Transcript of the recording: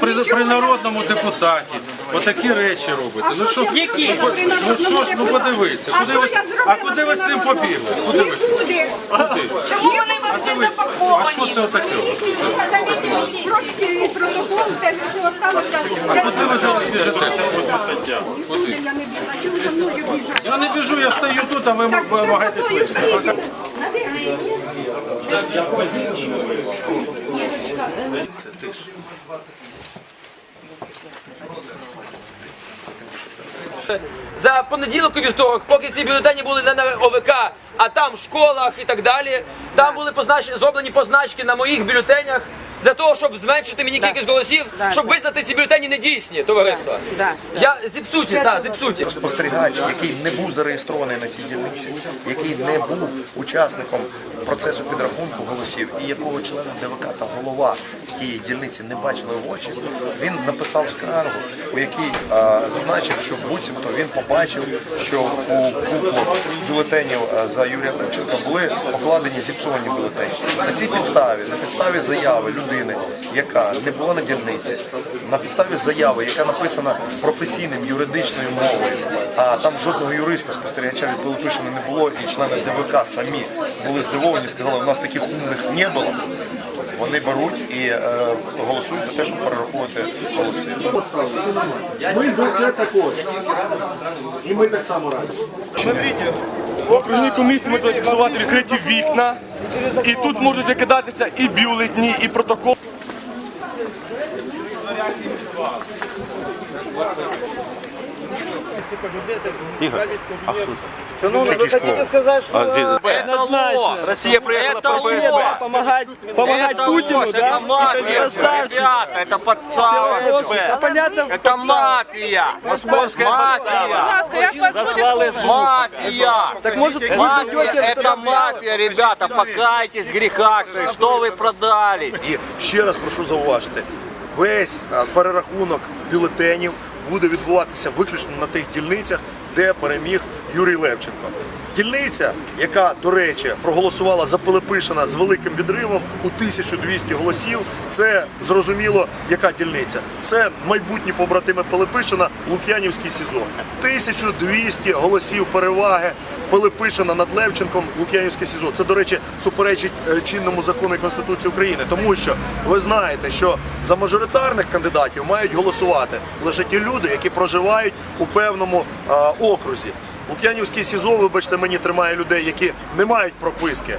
При, при народному депутаті отакі речі робите. Ну що, Які? ну що ж, ну подивіться, куди ви, а куди ви з цим побігли? Куди ви з цим? Куди? Куди? Чому вони вас не А що запаковані? це отаке? Простий протокол, те, що осталося. А куди ви зараз біжите? Куди? Я не біла, чому за мною біжать? Я не біжу, я стою тут, а ви слухати. всі За понеділок і вівторок, поки ці бюлетені були не на ОВК, а там в школах і так далі, там були познач... зроблені позначки на моїх бюлетенях для того, щоб зменшити мені кількість голосів, щоб визнати ці бюлетені недійсні, товариство. Я зіпсуті, так, зіпсуті. спостерігач, який не був зареєстрований на цій дільниці, який не був учасником процесу підрахунку голосів, і якого члена ДВК та голова тієї дільниці не бачили в очі, він написав скаргу, у якій е, зазначив, що буцімто він побачив, що у купу бюлетенів е, за Юрія Левченка були покладені зіпсовані бюлетені. На цій підставі, на підставі заяви людини, яка не була на дільниці, на підставі заяви, яка написана професійним юридичною мовою, а там жодного юриста спостерігача від Пилипишина не було, і члени ДВК самі були здивовані, сказали, у нас таких умних не було. Вони беруть і е, голосують за те, щоб перераховувати голоси. Ми за це також. І ми так само раді. Смотрите, в окружній комісії ми зафіксувати відкриті вікна, і тут можуть викидатися і бюлетні, і протокол. Тільки скло. Это ложь. Россия приехала это ложь. Помагати, помагати Это Путіну, ложь, да? это мафия, ребята, это подстава. Это мафия, московская мафия. Мафия. Так может, мафия, это мафия, ребята, покайтесь в грехах, своих. что вы продали? І ще раз прошу зауважити, весь е, перерахунок бюлетенів буде відбуватися виключно на тих дільницях, де переміг Юрій Левченко. Дільниця, яка, до речі, проголосувала за Пилипишина з великим відривом у 1200 голосів, це зрозуміло, яка дільниця. Це майбутні побратими Пилипишина Лук'янівський СІЗО. 1200 голосів переваги Пилипишина над Левченком Лук'янівське СІЗО. Це, до речі, суперечить е, чинному закону і Конституції України, тому що ви знаєте, що за мажоритарних кандидатів мають голосувати лише ті люди, які проживають у певному е, окрузі. Лук'янівський СІЗО, вибачте, мені тримає людей, які не мають прописки.